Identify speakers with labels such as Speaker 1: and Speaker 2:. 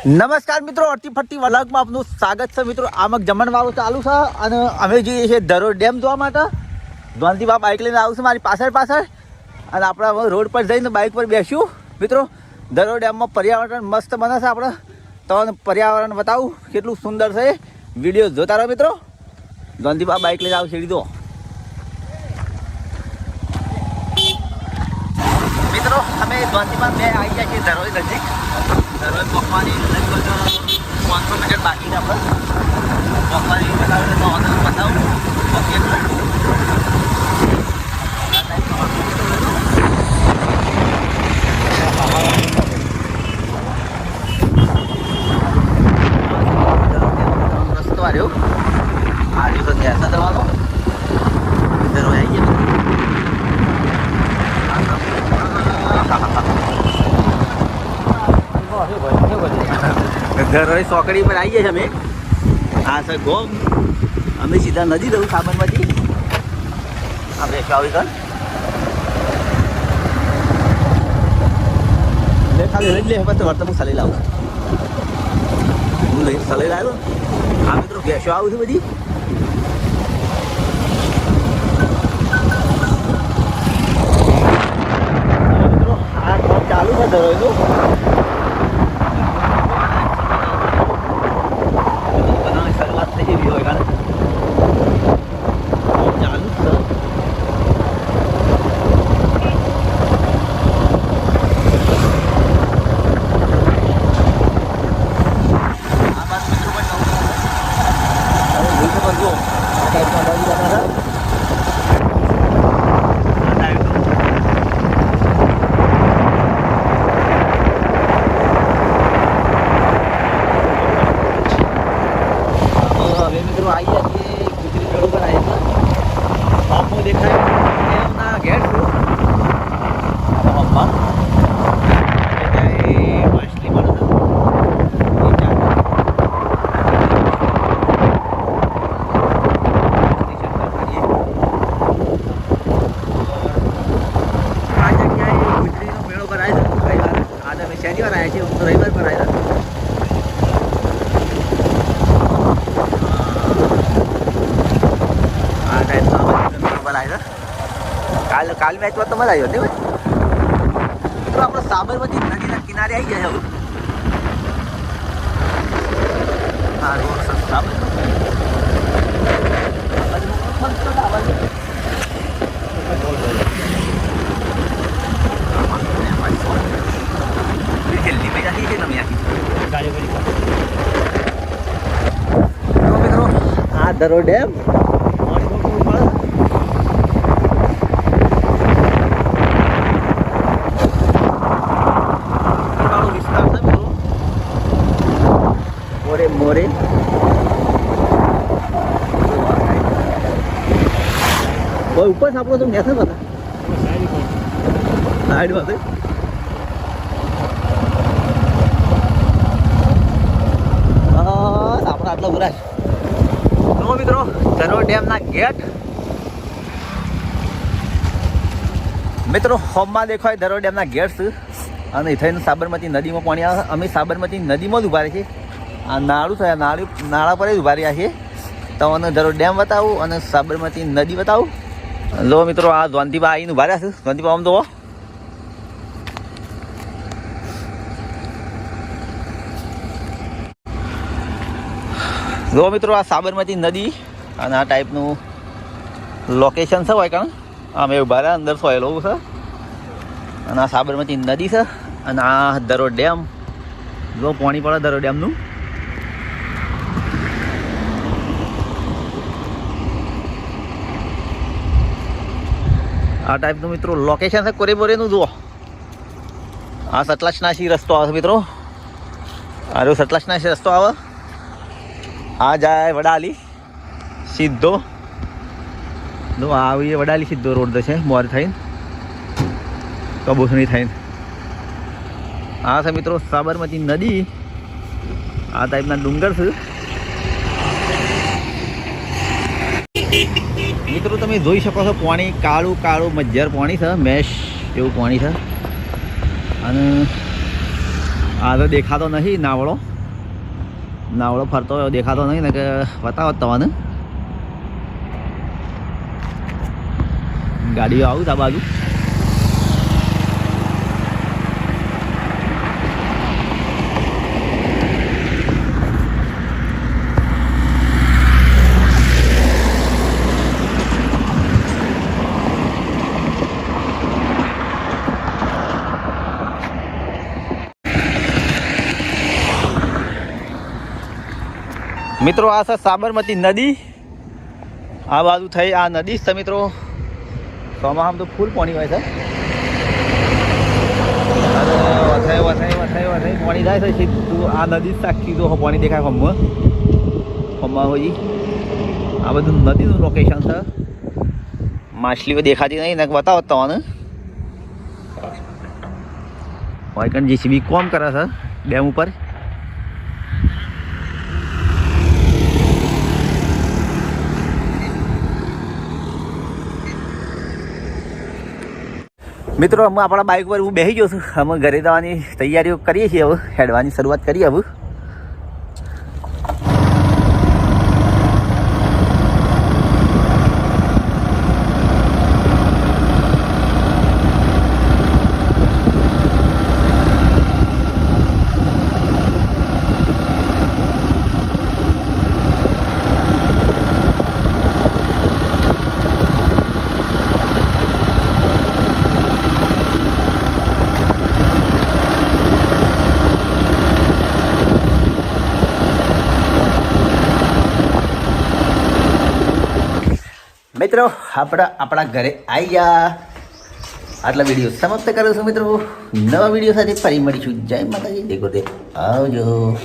Speaker 1: નમસ્કાર મિત્રો અડતી ફરતી વલગમાં આપનું સ્વાગત છે. મિત્રો, આમક જમણવાળું ચાલુ છે અને અમે જઈએ છીએ ધરોડ ડેમ જોવા માટે ધોનથી બાપ બાઇક લઈને આવશું મારી પાછળ પાછળ અને આપણે રોડ પર જઈને બાઇક પર બેસ્યું. મિત્રો ધરોડ ડેમમાં પર્યાવરણ મસ્ત બને છે આપણે. તમને પર્યાવરણ બતાવું કેટલું સુંદર છે. વીડિયો જોતા રહો મિત્રો. ધોનથી બાપ બાઇક લઈને આવું સીડી દો મિત્રો, અમે ધોનથીમાં બે આવી ગયા છીએ ધરોડ નજીક. ધરોડ પકવાની લગભગ પાંચસો મીટર બાકી આપણે પકવાની બતાવું એટલે રસ્તો આવ્યો આજુ તો ત્યાં જવાનો ધરોડ આવી ગયા ઘરોઈ સોકડી પર આવી ગયા અમે. હા સર ગોમ અમે સીધા નદી દઉં સાબરમતી. આપણે આવી કર લે, ખાલી લઈ લે, હવે તો વર્તન સલાઈ સલી લાવું. હું લઈ સલી લાવ્યો. આ મિત્રો, ગેસો આવું છું બધી મિત્રો આ કામ ચાલુ છે ધરોઈનું બનાવવાની શરૂઆત થઈ ગઈ હોય કારણ ચાલુ જ છે આ બાજુ મિત્રો પણ જવું. હવે જોઈ શકો છો, આ ટાઈપના બાજુ બનાવે છે. આ ટાઈપનું. હવે મિત્રો આવી ગયા છીએ ગુજરી રોડ ઉપર આવી છે બાપુ દેખાય એમના ગેટ છું પપ્પા માછલી મળે આ જગ્યાએ ગુજરીનો મેળો ભરાય છે રવિવાર આજે અમે શનિવાર આવ્યા છીએ હું તો રવિવાર પર આવ્યા આ ટાઈપનો નંબર આવ્યો કાલ કાલ મેચમાં તો મજા આવી હતી તો આપણે સાબરમતી નદીના કિનારે આવી ગયા હવે હા રોડ છે સાબરમતી બાજુ મસ્ત છે આ બાજુ. જલ્દી પૈસા થઈ છે તમે આખી તો મિત્રો આ દરો ડેમ વિસ્તાર છે મિત્રો મોરે. ઉપર સાપડો તો નેસે બધા. સાઈડ પાસે આપણે આટલો ભરાય મિત્રો ધરોડ ડેમના ગેટ. મિત્રો, હોમમાં દેખાય ધરો ડેમના ગેટ છે અને થઈને સાબરમતી નદીમાં પાણી અમે સાબરમતી નદીમાં જ ઊભા રહીએ છે આ નાળું છે આ નાળું નાળા પર જ ઊભા રહ્યા છીએ. તમને ધરો ડેમ બતાવું અને સાબરમતી નદી બતાવું. લો મિત્રો, આ દ્વાંતિબા આવીને ઊભા રહ્યા છે. દ્વાંતિબા આમ તો જો મિત્રો, આ સાબરમતી નદી અને આ ટાઈપનું લોકેશન છે હોય કારણ અમે ઊભા રહ્યા, અંદર સોયેલો છે. અને આ સાબરમતી નદી છે અને આ દરો ડેમ જો પાણી પડે દરો ડેમનું આ ટાઈપનું મિત્રો લોકેશન છે કોરેબોરેનું, જુઓ. આ સતલાશનાશી રસ્તો આવે મિત્રો. આ રહ્યો સતલાશનાશી રસ્તો આવે. આ જાય વડાલી, સીધો. જો આવી વડાલી, સીધો રોડ છે મોર થઈને. કબૂસણી થઈને. આ છે મિત્રો સાબરમતી નદી. આ ટાઈપના ડુંગર છે. મિત્રો, તમે જોઈ શકો છો પાણી કાળું કાળું મજ્જર પાણી છે, મેશ એવું પાણી છે. અને આ તો દેખાતો નહીં નાવળો નાવળો ફરતો દેખાતો નહીં ને કે બતાવો તમને. ગાડીઓ આવું તા બાજુ. મિત્રો, આ છે સાબરમતી નદી. આ બાજુ થઈ આ નદી છે મિત્રો. ચોમાસામાં તો ફૂલ પાણી હોય છે. વધારે વધારે પાણી જાય છે. સીધું આ નદી સાક્ષી તો પાણી દેખાય હમમાં હમમાં હોય. આ બધું નદીનું લોકેશન છે. માછલીઓ દેખાતી નહીં ને બતાવો તમને. હોય કણ જીસીબી કોમ કરે છે, ડેમ ઉપર. મિત્રો અમે આપણા બાઇક પર હું બેસી ગયો છું. અમે ઘરે જવાની તૈયારીઓ કરીએ છીએ હવે. હેડવાની શરૂઆત કરીએ હવે. મિત્રો, આપણા આપણા ઘરે આવી ગયા આટલા વીડિયો સમાપ્ત કરું છું મિત્રો. નવા વીડિયો સાથે ફરી મળીશું. જય માતાજી. દેખો તે. આવજો.